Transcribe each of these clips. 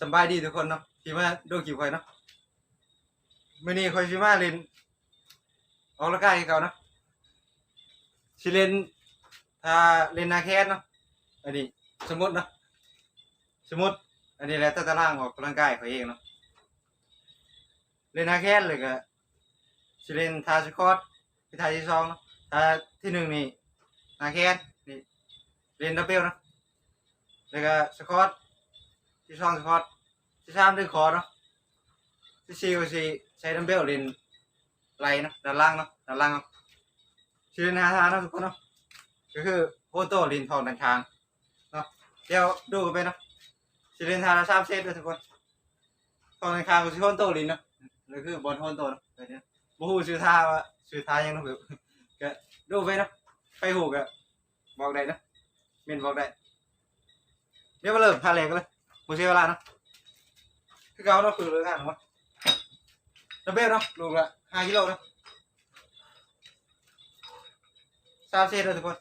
สำบายดีทุกคนเนาะที่มาดูกิวคอยเนาะมื้อนี้คอยสิมาเล่นออกลังกายกับเขาเนาะสิเล่นถ้าเล่นนาแคสเนาะอันนี้สมมุติเนาะสมมุติ อันนี้แหละแต่ตารางออกกำลังกายเขาเองเนาะเล่นนาแคสเลยก็สิเล่นทาสคอตที่ทาที่สองเนาะทาที่หนึ่งนี่นาแคสนี่เล่นดับเบิลเนาะแล้วก็สคอต ที่สองสปอร์ตที่สามดึงคอเนาะที่สี่ก็สี่ใช้ดัมเบลเล่นไหลเนาะด้านล่างเนาะด้านล่างเนาะชื่อหนาทางเนาะทุกคนเนาะก็คือโฮโต้ลินทองด้านข้างเนาะเดี๋ยวดูกันไปเนาะชื่อเล่นทางละสามเซตด้วยทุกคนทองด้านข้างก็ชื่อโฮโต้ลินเนาะหรือคือบอลโฮโต้เนาะแบบนี้บ่ฮู้ชื่อท่าว่าชื่อท่ายังเนาะคือก็ดูไปเนาะไปฮู้ก็บอกได้เนาะเมนบอกได้เดี๋ยวมาเริ่มท่าแรกกันเลย บ่เสียเวลาเนาะคือเก่าเนาะคือเลยกันวะดับเบิลเนาะลูกละห้ากิโลเนาะสามเซตเลยทุกคน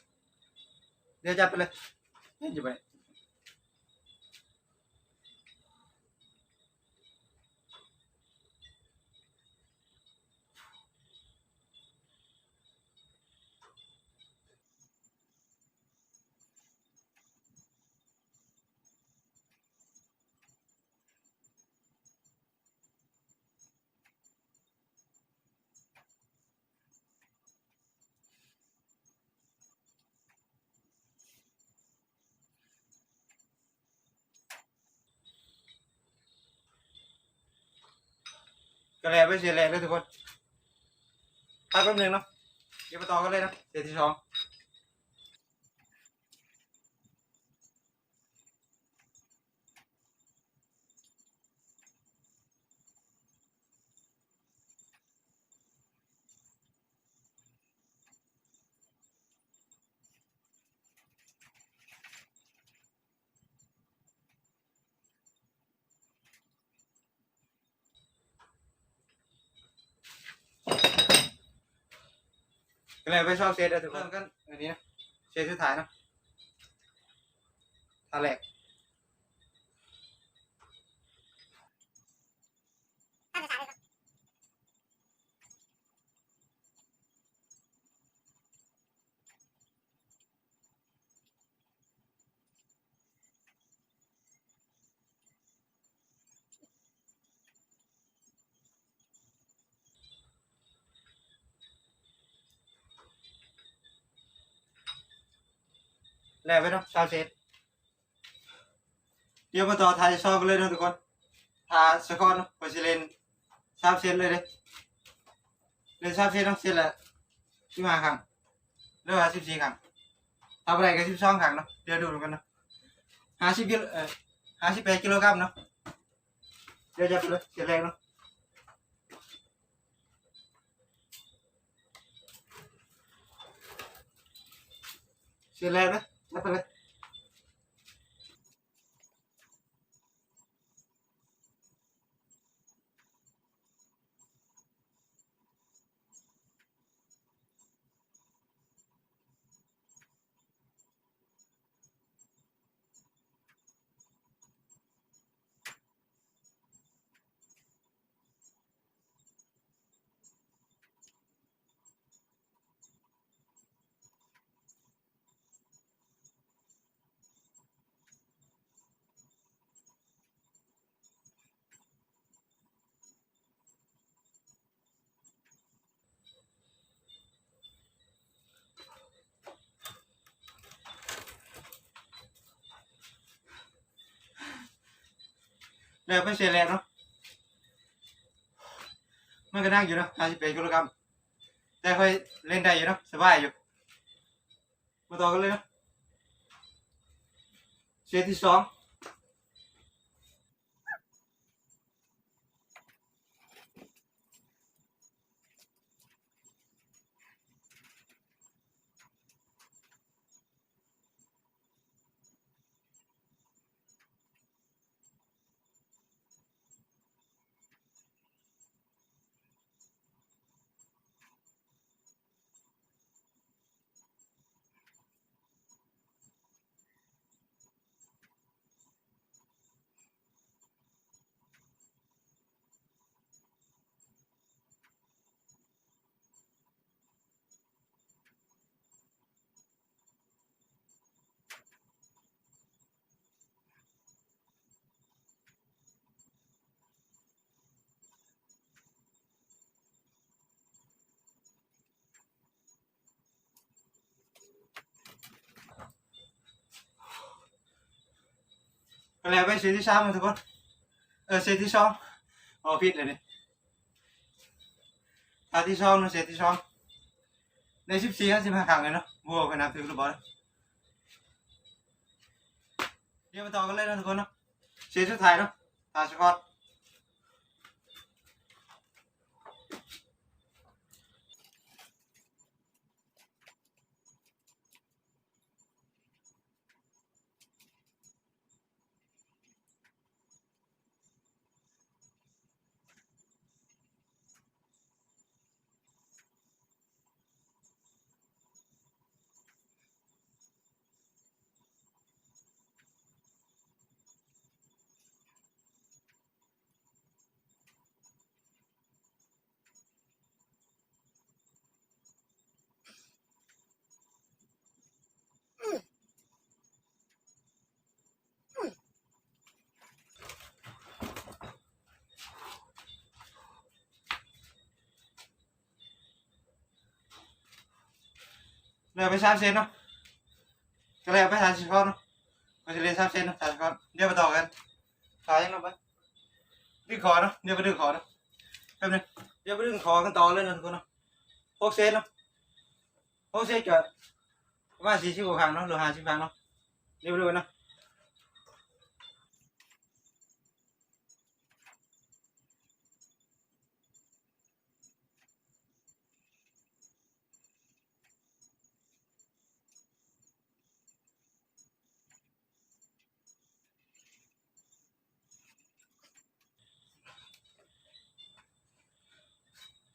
เดี๋ยวจับไปเลยเห็นอยู่ไป ก็แล้วไปเสียแรงเลยทุกคนพักแป๊บนึงเนาะเดี๋ยวมาต่อกันเลยนะเสียที่สอง ก็เลยไปชอบเซตเลยทุกคนเริ่มกันอันนี้นะเซตสุดท้ายเนาะท่าแรก แล้วไปเนาะชาวเซตเดี๋ยวมาต่อทายชอบกันเลยเนาะทุกคนทาสกอร์เนาะไปสิเลนชาวเซตเลยเด้เล่นชาวเซตเนาะเซตละสิบห้าครั้งหรือว่าสิบสี่ครั้งทำอะไรก็สิบสองครั้งเนาะเดี๋ยวดูกันเนาะห้าสิบกิโลเอ่อห้าสิบแปดกิโลกรัมเนาะเดี๋ยวจะไปเลยเสียแรงเนาะเสียแรงนะ นับ แล้วไปเสียแรงเนาะมันก็นั่งอยู่เนาะห้าสิบแปดกิโลกรัมแต่ค่อยเล่นได้อยู่เนาะสบายอยู่มาต่อกันเลยเนาะเซตที่สอง ก็แล้วไปเซตที่สามนะทุกคนเออเซตที่สองโอ้ผิดเลยนี่ตาที่สองนะเซตที่สองในสิบสี่ห้าสิบห้าครั้งเลยเนาะบวกกันนับถึงหรือเปล่าเดี๋ยวมาต่อกันเลยนะทุกคนเนาะเซตสุดท้ายเนาะตาสกอต เลยไปสามเซนเนาะก็เลยไปสามสิบก้อนเนาะก็จะเลยนสามเซนเนาะสามสิบก้อนเดี๋ยวมาต่อกันขายยังเนาะไปดึงคอเนาะเดี๋ยวไปดึงคอเนาะแป๊บนึงเดี๋ยวไปดึงคอกันต่อเลยนะทุกคนเนาะหกเซนเนาะหกเซนจะประมาณสี่สิบกว่าครั้งเนาะหรือห้าสิบครั้งเนาะเดี๋ยวไปดูกันเนาะ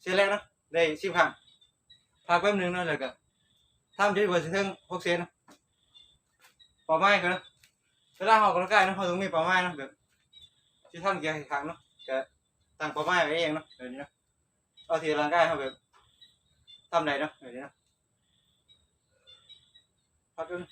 เซนแรกเนาะได้สิบครั้งพักแป๊บนึงเนาะแล้วก็ทำจนกว่าจะถึงหกเซนเนาะเป่าไม้กันเนาะเวลาออกกำลังกายเนาะเราต้องมีเป่าไม้เนาะแบบที่ทำเกี่ยร์อีกครั้งเนาะก็ตั้งเป่าไม้ไว้เองเนาะแบบนี้เนาะเอาทีร่างกายเขาแบบทำได้เนาะแบบนี้เนาะพักแป๊บนึง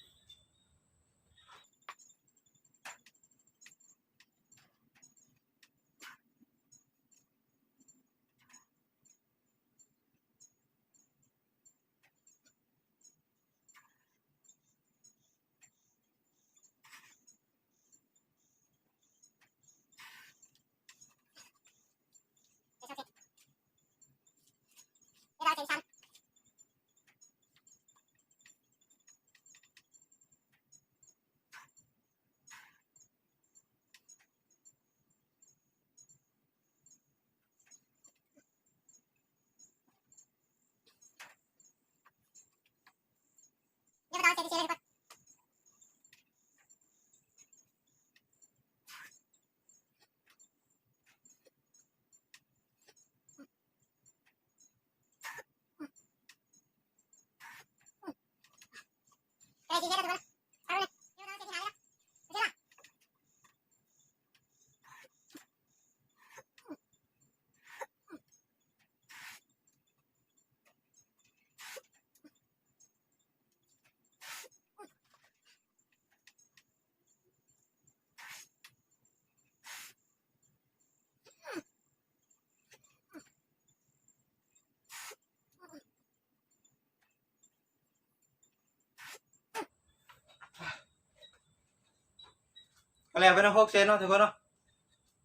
ก็แล้วไปเนาะหกเซนเนาะทุกคนเนาะ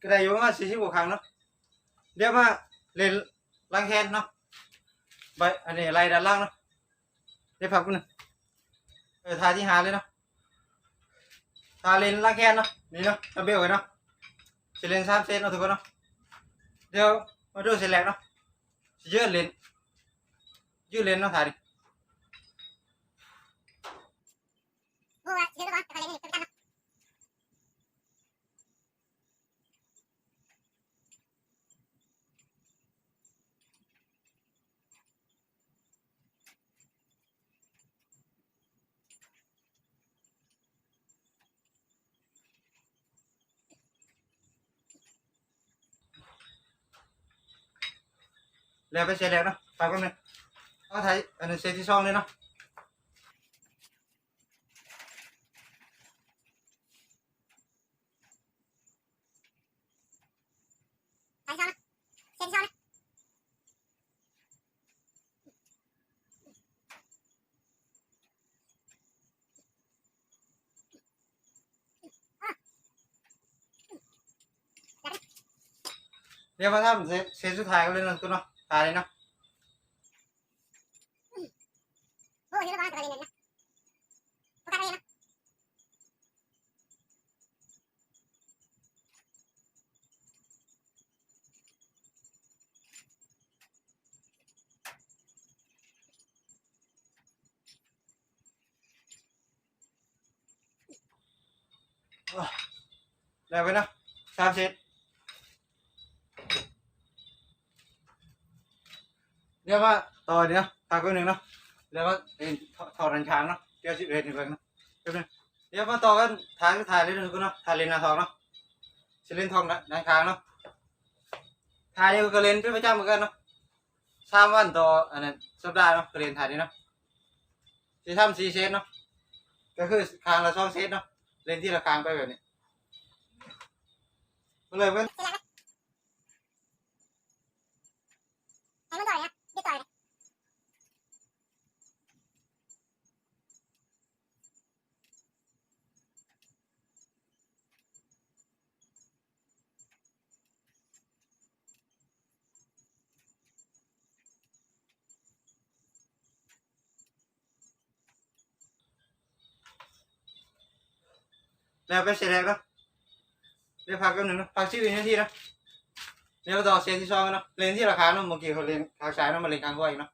ก็ได้อยู่ประมาณสี่สิบกว่าครั้งเนาะเดี๋ยวมาเล่นล้างแขนเนาะใบอันนี้ไล่ด้านล่างเนาะเดี๋ยวพักกันหนึ่งเออทาที่หาเลยเนาะทาเล่นล้างแขนเนาะนี่เนาะดับเบลกันเนาะจะเล่นสามเซนเนาะทุกคนเนาะเดี๋ยวมาดูเซนแรกเนาะยืดเล่นยืดเล่นเนาะทาดิ leo cái xe đẹp đó. Tao con này có thấy anh xe thì son lên đó. Đeo vào thăm, xe xe thai lên lần tôi nào? ไทยอันนี้เซตที่สอง เรียกว่าตายเนี้ยนี่เราบ้านตัวเรียกัสเรียนนะแล้วไปเนาะสามเซตเดี๋ยวว่าต่อเดี๋ยพักไว้หนึ่งเนาะแล้วก็เอ็นถอดรันช้างเนาะเดี๋ยวสิบเอ็ดหนึ่งเนาะเดี๋ยวนึงเดี๋ยวมาต่อกันถ่ายก็ถ่ายเล่นกูเนาะถ่ายเล่นนาทองเนาะสิเล่นทองนะด้านข้างเนาะถ่ายเดียวก็เล่นเป็นประจำเหมือนกันเนาะสามวันต่ออันนั้นสัปดาห์เนาะก็เล่นถ่ายนี่เนาะสิทำสี่เซตเนาะก็คือคางละสองเซตเนาะเล่นที่ละคางไปแบบนี้เลยเว้ยเสร็จแล้วนะให้มันต่อยนะเดี๋ยวต่อยนะ แล้วไปเสร็จแล้วเนาะเดี๋ยวพักกันหนึ่งเนาะพักสิบนาทีเนาะเดี๋ยวต่อเซนที่สองเนาะเล่นที่ราคาเนาะเมื่อกี้เขาเล่นทางซ้ายเนาะมาเล่นกลางก้อยเนาะ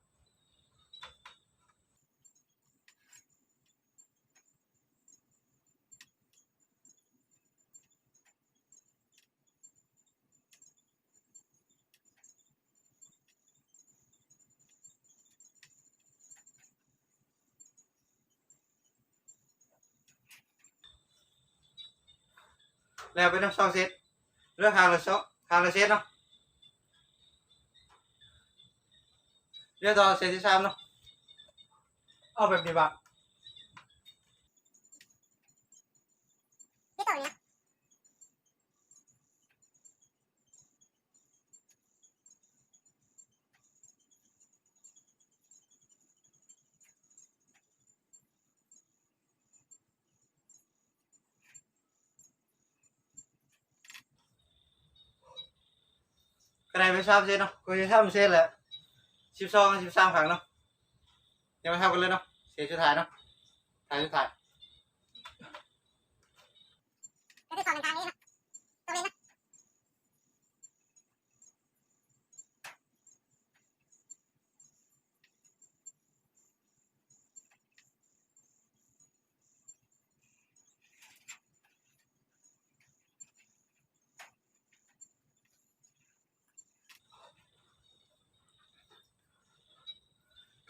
แล้วไปเนาะสองเซตเลือกหางละซองหางละเซตเนาะเรื่องต่อเซตที่สามเนาะเอาแบบนี้บ้าง เดี๋ยวต่อยนะ ก็ได้ไปสามเซตเนาะก็จะทำเซตแหละสิบสองสิบสามครั้งเนาะเดี๋ยวมาทำกันเลยเนาะเซตสุดท้ายเนาะท้ายสุดท้าย เดี๋ยวต่อยกลางนี้นะตัวเรียนนะ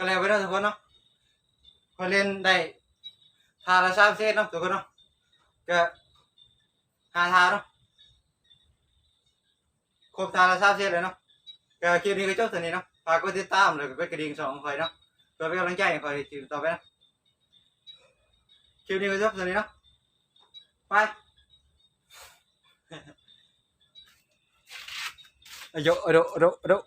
ก็แล้วไปเนาะทุกคนเนาะพอเล่นได้ทาละสามเซตเนาะทุกคนเนาะก็หาทาเนาะครบทาละสามเซตเลยเนาะก็คลิปนี้ก็จบเท่านี้เนาะฝากกดติดตามแล้วก็กดกระดิ่งสองคอยเนาะเพื่อเป็นกำลังใจคอยติดต่อไปนะคลิปนี้ก็จบเท่านี้เนาะไปอายุอายุอายุอายุ